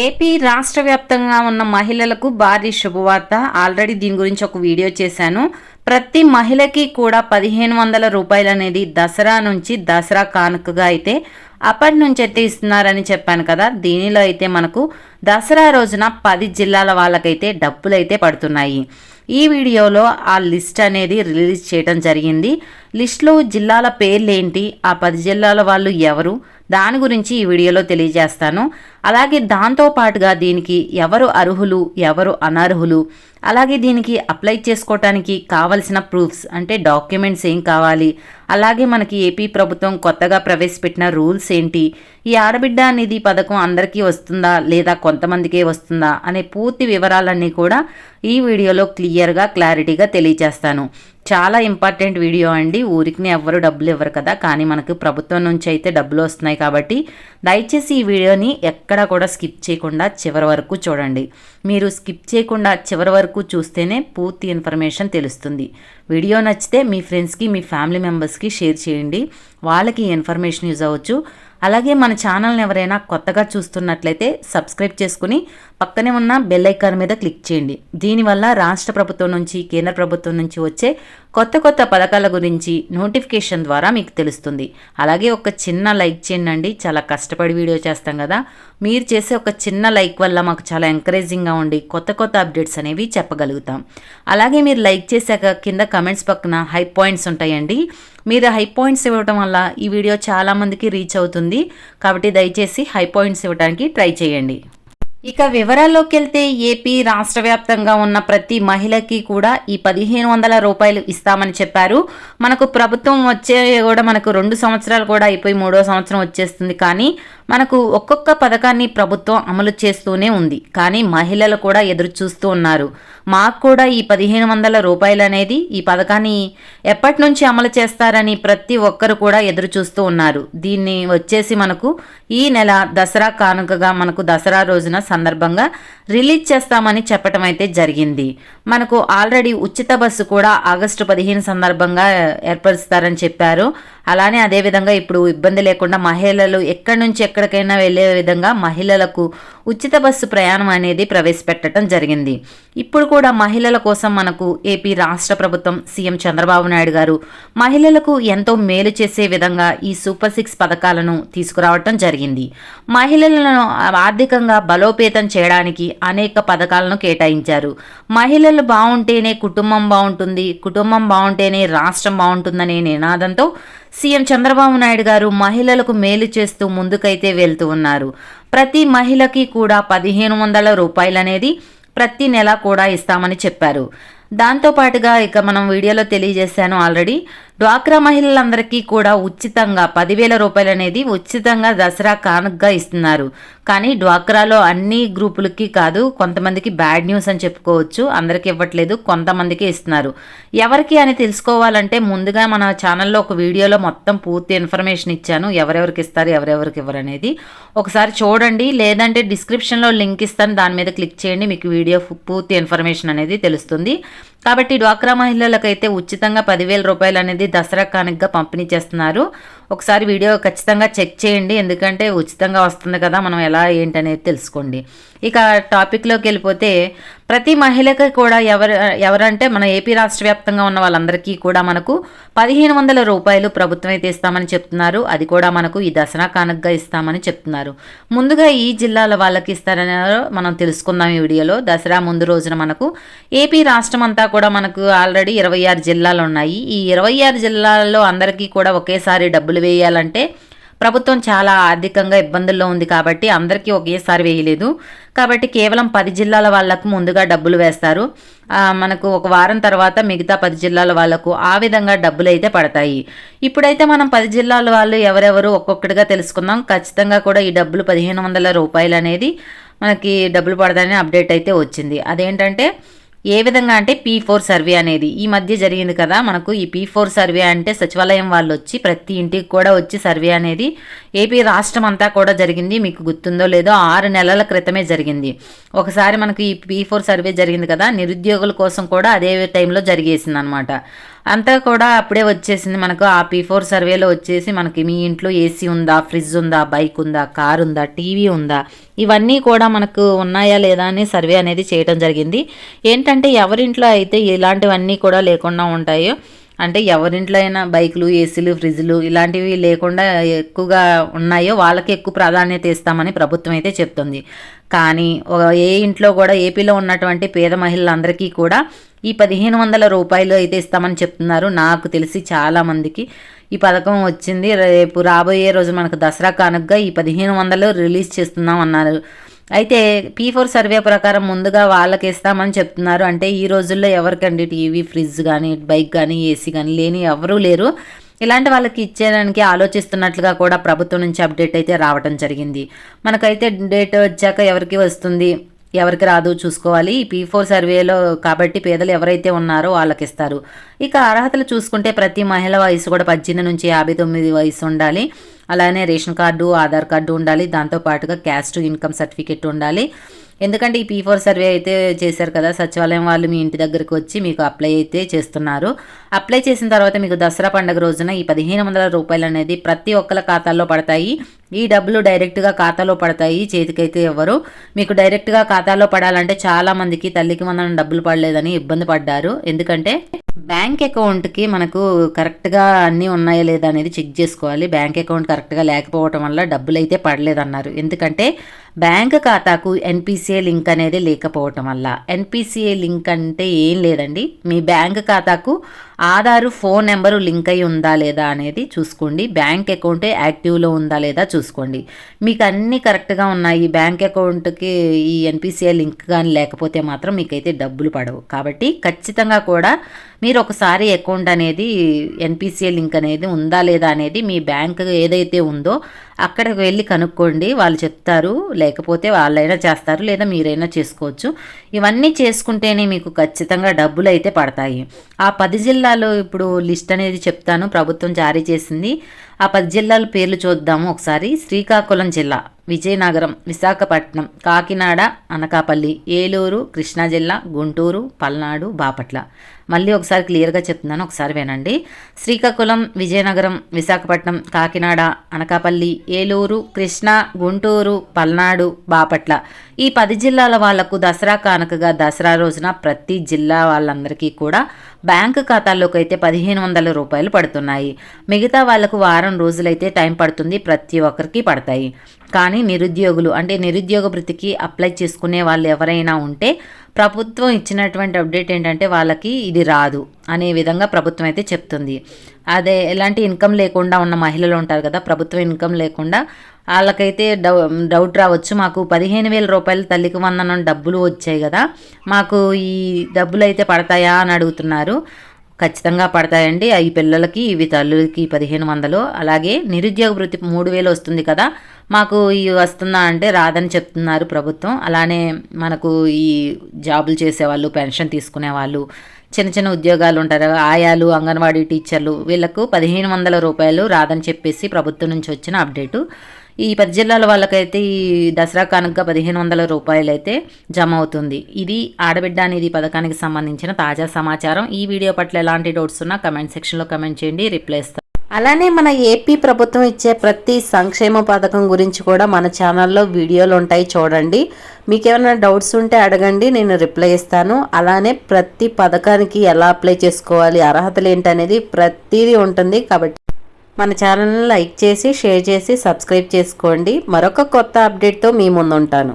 AP రాష్ట్ర వ్యాప్తంగా ఉన్న మహిళలకు భారీ శుభవార్త. ఆల్రెడీ దీని గురించి ఒక వీడియో చేశాను. ప్రతి మహిళకి కూడా పదిహేను వందల రూపాయలు అనేది దసరా నుంచి దసరా కానుకగా అయితే అప్పటి నుంచి అయితే ఇస్తున్నారని చెప్పాను కదా. దీనిలో అయితే మనకు దసరా రోజున పది జిల్లాల వాళ్ళకైతే డబ్బులు అయితే పడుతున్నాయి. ఈ వీడియోలో ఆ లిస్ట్ అనేది రిలీజ్ చేయడం జరిగింది. లిస్ట్లో జిల్లాల పేర్లు ఏంటి? ఆ పది జిల్లాల వాళ్ళు ఎవరు? దాని గురించి ఈ వీడియోలో తెలియజేస్తాను. అలాగే దాంతో పాటుగా దీనికి ఎవరు అర్హులు ఎవరు అనర్హులు అలాగే దీనికి అప్లై చేసుకోవటానికి కావలసిన ప్రూఫ్స్ అంటే డాక్యుమెంట్స్ ఏం కావాలి అలాగే మనకి ఏపీ ప్రభుత్వం కొత్తగా ప్రవేశపెట్టిన రూల్స్ ఏంటి ఈ ఆడబిడ్డ నిధి పథకం అందరికీ వస్తుందా లేదా కొంతమందికే వస్తుందా అనే పూర్తి వివరాలన్నీ కూడా ఈ వీడియోలో క్లియర్గా క్లారిటీగా తెలియజేస్తాను. చాలా ఇంపార్టెంట్ వీడియో అండి. ఊరికి ఎవ్వరు డబ్బులు ఇవ్వరు కదా. కానీ మనకు ప్రభుత్వం నుంచి అయితే డబ్బులు వస్తున్నాయి కాబట్టి దయచేసి ఈ వీడియోని ఎక్కడా కూడా స్కిప్ చేయకుండా చివరి వరకు చూడండి. మీరు స్కిప్ చేయకుండా చివరి వరకు చూస్తేనే పూర్తి ఇన్ఫర్మేషన్ తెలుస్తుంది. వీడియో నచ్చితే మీ ఫ్రెండ్స్కి మీ ఫ్యామిలీ మెంబర్స్కి షేర్ చేయండి. వాళ్ళకి ఇన్ఫర్మేషన్ యూజ్ అవ్వచ్చు. అలాగే మన ఛానల్ని ఎవరైనా కొత్తగా చూస్తున్నట్లయితే సబ్స్క్రైబ్ చేసుకుని పక్కనే ఉన్న బెల్ ఐకాన్ మీద క్లిక్ చేయండి. దీనివల్ల రాష్ట్ర ప్రభుత్వం నుంచి కేంద్ర ప్రభుత్వం నుంచి వచ్చే కొత్త కొత్త పథకాల గురించి నోటిఫికేషన్ ద్వారా మీకు తెలుస్తుంది. అలాగే ఒక చిన్న లైక్ చేయండి చాలా కష్టపడి వీడియో చేస్తాం కదా. మీరు చేసే ఒక చిన్న లైక్ వల్ల మాకు చాలా ఎంకరేజింగ్గా ఉండి కొత్త కొత్త అప్డేట్స్ అనేవి చెప్పగలుగుతాం. అలాగే మీరు లైక్ చేశాక కింద కమెంట్స్ పక్కన హై పాయింట్స్ ఉంటాయండి. మీరు హై పాయింట్స్ ఇవ్వడం వల్ల ఈ వీడియో చాలామందికి రీచ్ అవుతుంది. కాబట్టి దయచేసి హై పాయింట్స్ ఇవ్వడానికి ట్రై చేయండి. ఇక వివరాల్లోకి వెళ్తే ఏపీ రాష్ట్ర వ్యాప్తంగా ఉన్న ప్రతి మహిళకి కూడా ఈ పదిహేను వందల రూపాయలు ఇస్తామని చెప్పారు. మనకు ప్రభుత్వం వచ్చే కూడా మనకు రెండు సంవత్సరాలు కూడా అయిపోయి మూడో సంవత్సరం వచ్చేస్తుంది. కానీ మనకు ఒక్కొక్క పథకాన్ని ప్రభుత్వం అమలు చేస్తూనే ఉంది. కానీ మహిళలు కూడా ఎదురు చూస్తూ ఉన్నారు. మాకు కూడా ఈ పదిహేను వందల రూపాయలు అనేది ఈ పథకాన్ని ఎప్పటి నుంచి అమలు చేస్తారని ప్రతి ఒక్కరు కూడా ఎదురు చూస్తూ ఉన్నారు. దీన్ని వచ్చేసి మనకు ఈ నెల దసరా కానుకగా మనకు దసరా రోజున సందర్భంగా రిలీజ్ చేస్తామని చెప్పటం అయితే జరిగింది. మనకు ఆల్రెడీ ఉచిత బస్సు కూడా ఆగస్టు పదిహేను సందర్భంగా ఏర్పరుస్తారని చెప్పారు. అలానే అదేవిధంగా ఇప్పుడు ఇబ్బంది లేకుండా మహిళలు ఎక్కడి నుంచి ఎక్కడికైనా వెళ్ళే విధంగా మహిళలకు ఉచిత బస్సు ప్రయాణం అనేది ప్రవేశపెట్టడం జరిగింది. ఇప్పుడు కూడా మహిళల కోసం మనకు ఏపీ రాష్ట్ర ప్రభుత్వం సీఎం చంద్రబాబు నాయుడు గారు మహిళలకు ఎంతో మేలు చేసే విధంగా ఈ సూపర్ సిక్స్ పథకాలను తీసుకురావటం జరిగింది. మహిళలను ఆర్థికంగా బలోపేతం చేయడానికి అనేక పథకాలను కేటాయించారు. మహిళలు బాగుంటేనే కుటుంబం బాగుంటుంది కుటుంబం బాగుంటేనే రాష్ట్రం బాగుంటుందనే నినాదంతో సీఎం చంద్రబాబు నాయుడు గారు మహిళలకు మేలు చేస్తూ ముందుకైతే వెళ్తూ ఉన్నారు. ప్రతి మహిళకి కూడా పదిహేను వందల రూపాయలనేది ప్రతి నెల కూడా ఇస్తామని చెప్పారు. దాంతోపాటుగా ఇక మనం వీడియోలో తెలియజేశాను ఆల్రెడీ. డ్వాక్రా మహిళలందరికీ కూడా ఉచితంగా పదివేల రూపాయలు అనేది ఉచితంగా దసరా కానుకగా ఇస్తున్నారు. కానీ డ్వాక్రాలో అన్ని గ్రూపులకి కాదు కొంతమందికి బ్యాడ్ న్యూస్ అని చెప్పుకోవచ్చు. అందరికి ఇవ్వట్లేదు కొంతమందికి ఇస్తున్నారు. ఎవరికి అని తెలుసుకోవాలంటే ముందుగా మన ఛానల్లో ఒక వీడియోలో మొత్తం పూర్తి ఇన్ఫర్మేషన్ ఇచ్చాను. ఎవరెవరికి ఇస్తారు ఎవరెవరికి ఇవ్వరు అనేది ఒకసారి చూడండి లేదంటే డిస్క్రిప్షన్లో లింక్ ఇస్తాను. దాని మీద క్లిక్ చేయండి మీకు వీడియో పూర్తి ఇన్ఫర్మేషన్ అనేది తెలుస్తుంది. కాబట్టి డ్వాక్రా మహిళలకైతే ఉచితంగా పదివేల రూపాయలు అనేది దసరా కానుకగా పంపిణీ చేస్తున్నారు. ఒకసారి వీడియో ఖచ్చితంగా చెక్ చేయండి. ఎందుకంటే ఉచితంగా వస్తుంది కదా మనం ఎలా ఏంటనేది తెలుసుకోండి. ఇక టాపిక్లోకి వెళ్ళిపోతే ప్రతి మహిళకి కూడా ఎవరు ఎవరంటే మన ఏపీ రాష్ట్ర వ్యాప్తంగా ఉన్న వాళ్ళందరికీ కూడా మనకు పదిహేను వందల రూపాయలు ప్రభుత్వం అయితే ఇస్తామని చెప్తున్నారు. అది కూడా మనకు ఈ దసరా కానుకగా ఇస్తామని చెప్తున్నారు. ముందుగా ఈ జిల్లాల వాళ్ళకి ఇస్తారని మనం తెలుసుకుందాం ఈ వీడియోలో. దసరా ముందు రోజున మనకు ఏపీ రాష్ట్రం అంతా కూడా మనకు ఆల్రెడీ ఇరవై ఆరు జిల్లాలు ఉన్నాయి. ఈ ఇరవై ఆరు జిల్లాల్లో అందరికీ కూడా ఒకేసారి డబ్బులు వేయాలంటే ప్రభుత్వం చాలా ఆర్థికంగా ఇబ్బందుల్లో ఉంది కాబట్టి అందరికీ ఒకేసారి వేయలేదు. కాబట్టి కేవలం పది జిల్లాల వాళ్ళకు ముందుగా డబ్బులు వేస్తారు. మనకు ఒక వారం తర్వాత మిగతా పది జిల్లాల వాళ్ళకు ఆ విధంగా డబ్బులు అయితే పడతాయి. ఇప్పుడైతే మనం పది జిల్లాల వాళ్ళు ఎవరెవరు ఒక్కొక్కటిగా తెలుసుకుందాం. ఖచ్చితంగా కూడా ఈ డబ్బులు పదిహేను వందల రూపాయలు అనేది మనకి డబ్బులు పడదని అప్డేట్ అయితే వచ్చింది. అదేంటంటే ఏ విధంగా అంటే పీ ఫోర్ సర్వే అనేది. ఈ మధ్య జరిగింది కదా మనకు ఈ పీ ఫోర్ సర్వే అంటే సచివాలయం వాళ్ళు వచ్చి ప్రతి ఇంటికి కూడా వచ్చి సర్వే అనేది ఏపీ రాష్ట్రం అంతా కూడా జరిగింది. మీకు గుర్తుందో లేదో ఆరు నెలల క్రితమే జరిగింది. ఒకసారి మనకు ఈ పీ ఫోర్ సర్వే జరిగింది కదా నిరుద్యోగుల కోసం కూడా అదే టైంలో జరిగేసింది అనమాట అంతా కూడా అప్పుడే వచ్చేసింది మనకు. ఆ పీ ఫోర్ సర్వేలో వచ్చేసి మనకి మీ ఇంట్లో ఏసీ ఉందా ఫ్రిడ్జ్ ఉందా బైక్ ఉందా కార్ ఉందా టీవీ ఉందా? ఇవన్నీ కూడా మనకు ఉన్నాయా లేదా అని సర్వే అనేది చేయడం జరిగింది. ఏంటంటే ఎవరింట్లో అయితే ఇలాంటివన్నీ కూడా లేకుండా ఉంటాయో అంటే ఎవరింట్లో అయినా బైకులు ఏసీలు ఫ్రిడ్జ్లు ఇలాంటివి లేకుండా ఎక్కువగా ఉన్నాయో వాళ్ళకి ఎక్కువ ప్రాధాన్యత ఇస్తామని ప్రభుత్వం అయితే చెప్తుంది. కానీ ఏ ఇంట్లో కూడా ఏపీలో ఉన్నటువంటి పేద మహిళలందరికీ కూడా ఈ పదిహేను వందల రూపాయలు అయితే ఇస్తామని చెప్తున్నారు. నాకు తెలిసి చాలామందికి ఈ పథకం వచ్చింది. రేపు రాబోయే రోజు మనకు దసరా కానుకగా ఈ పదిహేను వందలు రిలీజ్ చేస్తున్నాం అన్నారు. అయితే పీ ఫోర్ సర్వే ప్రకారం ముందుగా వాళ్ళకి ఇస్తామని చెప్తున్నారు. అంటే ఈ రోజుల్లో ఎవరికండి టీవీ ఫ్రిడ్జ్ కానీ బైక్ కానీ ఏసీ కానీ లేని ఎవరూ లేరు. ఇలాంటి వాళ్ళకి ఇచ్చేయడానికి ఆలోచిస్తున్నట్లుగా కూడా ప్రభుత్వం నుంచి అప్డేట్ అయితే రావడం జరిగింది. మనకైతే డేట్ వచ్చాక ఎవరికి వస్తుంది? ఎవరికి రాదు చూసుకోవాలి. ఈ పీ ఫోర్ సర్వేలో కాబట్టి పేదలు ఎవరైతే ఉన్నారో వాళ్ళకి ఇస్తారు ఇక అర్హతలు చూసుకుంటే ప్రతి మహిళ వయసు కూడా పద్దెనిమిది నుంచి యాభై తొమ్మిది వయసు ఉండాలి. అలానే రేషన్ కార్డు ఆధార్ కార్డు ఉండాలి. దాంతోపాటుగా క్యాస్ట్ ఇన్కమ్ సర్టిఫికెట్ ఉండాలి. ఎందుకంటే ఈ పీ ఫోర్ సర్వే అయితే చేశారు కదా సచివాలయం వాళ్ళు మీ ఇంటి దగ్గరికి వచ్చి మీకు అప్లై అయితే చేస్తున్నారు. అప్లై చేసిన తర్వాత మీకు దసరా పండుగ రోజున ఈ పదిహేను వందల రూపాయలు అనేది ప్రతి ఒక్కల ఖాతాల్లో పడతాయి. ఈ డబ్బులు డైరెక్ట్గా ఖాతాలో పడతాయి చేతికైతే ఎవరు మీకు డైరెక్ట్గా ఖాతాలో పడాలంటే చాలా మందికి తల్లికి మనం డబ్బులు పడలేదని ఇబ్బంది పడ్డారు. ఎందుకంటే బ్యాంక్ అకౌంట్కి మనకు కరెక్ట్గా అన్నీ ఉన్నాయా లేదా అనేది చెక్ చేసుకోవాలి. బ్యాంక్ అకౌంట్ కరెక్ట్గా లేకపోవటం వల్ల డబ్బులు అయితే పడలేదన్నారు. ఎందుకంటే బ్యాంక్ ఖాతాకు ఎన్పిసిఐ లింక్ అనేది లేకపోవటం వల్ల. ఎన్పిసిఐ లింక్ అంటే ఏం లేదండి. మీ బ్యాంక్ ఖాతాకు ఆధారు ఫోన్ నెంబరు లింక్ అయి ఉందా లేదా అనేది చూసుకోండి. బ్యాంక్ అకౌంటే యాక్టివ్లో ఉందా లేదా చూసుకోండి. మీకు అన్నీ కరెక్ట్గా ఉన్నాయి. బ్యాంక్ అకౌంట్కి ఈ ఎన్పిసిఐ లింక్ కానీ లేకపోతే మాత్రం మీకైతే డబ్బులు పడవు. కాబట్టి ఖచ్చితంగా కూడా మీరు ఒకసారి అకౌంట్ అనేది ఎన్పిసిఐ లింక్ అనేది ఉందా లేదా అనేది మీ బ్యాంక్ ఏదైతే ఉందో అక్కడికి వెళ్ళి కనుక్కోండి. వాళ్ళు చెప్తారు. లేకపోతే వాళ్ళైనా చేస్తారు. లేదా మీరైనా చేసుకోవచ్చు. ఇవన్నీ చేసుకుంటేనే మీకు ఖచ్చితంగా డబ్బులు అయితే పడతాయి. ఆ పది జిల్లా జిల్లాలు ఇప్పుడు లిస్ట్ అనేది చెప్తాను. ప్రభుత్వం జారీ చేసింది. ఆ పది జిల్లాల పేర్లు చూద్దాము ఒకసారి. శ్రీకాకుళం జిల్లా విజయనగరం విశాఖపట్నం కాకినాడ అనకాపల్లి ఏలూరు కృష్ణా జిల్లా గుంటూరు పల్నాడు బాపట్ల. మళ్ళీ ఒకసారి క్లియర్గా చెప్తున్నాను ఒకసారి వినండి. శ్రీకాకుళం విజయనగరం విశాఖపట్నం కాకినాడ అనకాపల్లి ఏలూరు కృష్ణా గుంటూరు పల్నాడు బాపట్ల. ఈ పది జిల్లాల వాళ్ళకు దసరా కానుకగా దసరా రోజున ప్రతి జిల్లా వాళ్ళందరికీ కూడా బ్యాంకు ఖాతాల్లోకి అయితే పదిహేను వందల రూపాయలు పడుతున్నాయి. మిగతా వాళ్ళకు వారం రోజులైతే టైం పడుతుంది ప్రతి ఒక్కరికి పడతాయి. కానీ నిరుద్యోగులు అంటే నిరుద్యోగ వృత్తికి అప్లై చేసుకునే వాళ్ళు ఎవరైనా ఉంటే ప్రభుత్వం ఇచ్చినటువంటి అప్డేట్ ఏంటంటే వాళ్ళకి ఇది రాదు అనే విధంగా ప్రభుత్వం అయితే చెప్తుంది. అదే ఎలాంటి ఇన్కమ్ లేకుండా ఉన్న మహిళలు ఉంటారు కదా ప్రభుత్వం ఇన్కమ్ లేకుండా వాళ్ళకైతే డౌ డౌట్ రావచ్చు. మాకు పదిహేను వేల రూపాయలు తల్లికి వందనం డబ్బులు వచ్చాయి కదా మాకు ఈ డబ్బులు అయితే పడతాయా అని అడుగుతున్నారు. ఖచ్చితంగా పడతాయండి. ఈ పిల్లలకి ఇవి తల్లులకి పదిహేను వందలు. అలాగే నిరుద్యోగ వృత్తి మూడు వేలు వస్తుంది కదా. మాకు ఇవి వస్తుందా అంటే రాదని చెప్తున్నారు ప్రభుత్వం. అలానే మనకు ఈ జాబులు చేసేవాళ్ళు పెన్షన్ తీసుకునే వాళ్ళు చిన్న చిన్న ఉద్యోగాలు ఉంటారు. ఆయాలు అంగన్వాడీ టీచర్లు వీళ్ళకు పదిహేను వందల రూపాయలు రాదని చెప్పేసి ప్రభుత్వం నుంచి వచ్చిన అప్డేటు. ఈ పది జిల్లాల వాళ్ళకైతే ఈ దసరా కానుక పదిహేను వందల రూపాయలు అయితే జమ అవుతుంది. ఇది ఆడబిడ్డ అనేది పథకానికి సంబంధించిన తాజా సమాచారం. ఈ వీడియో పట్ల ఎలాంటి డౌట్స్ ఉన్నా కమెంట్ సెక్షన్లో కమెంట్ చేయండి. రిప్లై ఇస్తాను అలానే మన ఏపీ ప్రభుత్వం ఇచ్చే ప్రతి సంక్షేమ పథకం గురించి కూడా మన ఛానల్లో వీడియోలు ఉంటాయి చూడండి. మీకు ఏమైనా డౌట్స్ ఉంటే అడగండి నేను రిప్లై ఇస్తాను. అలానే ప్రతి పథకానికి ఎలా అప్లై చేసుకోవాలి అర్హతలు ఏంటనేది ప్రతిదీ ఉంటుంది. కాబట్టి మన ఛానల్ని లైక్ చేసి షేర్ చేసి సబ్స్క్రైబ్ చేసుకోండి. మరొక కొత్త అప్డేట్తో మీ ముందు ఉంటాను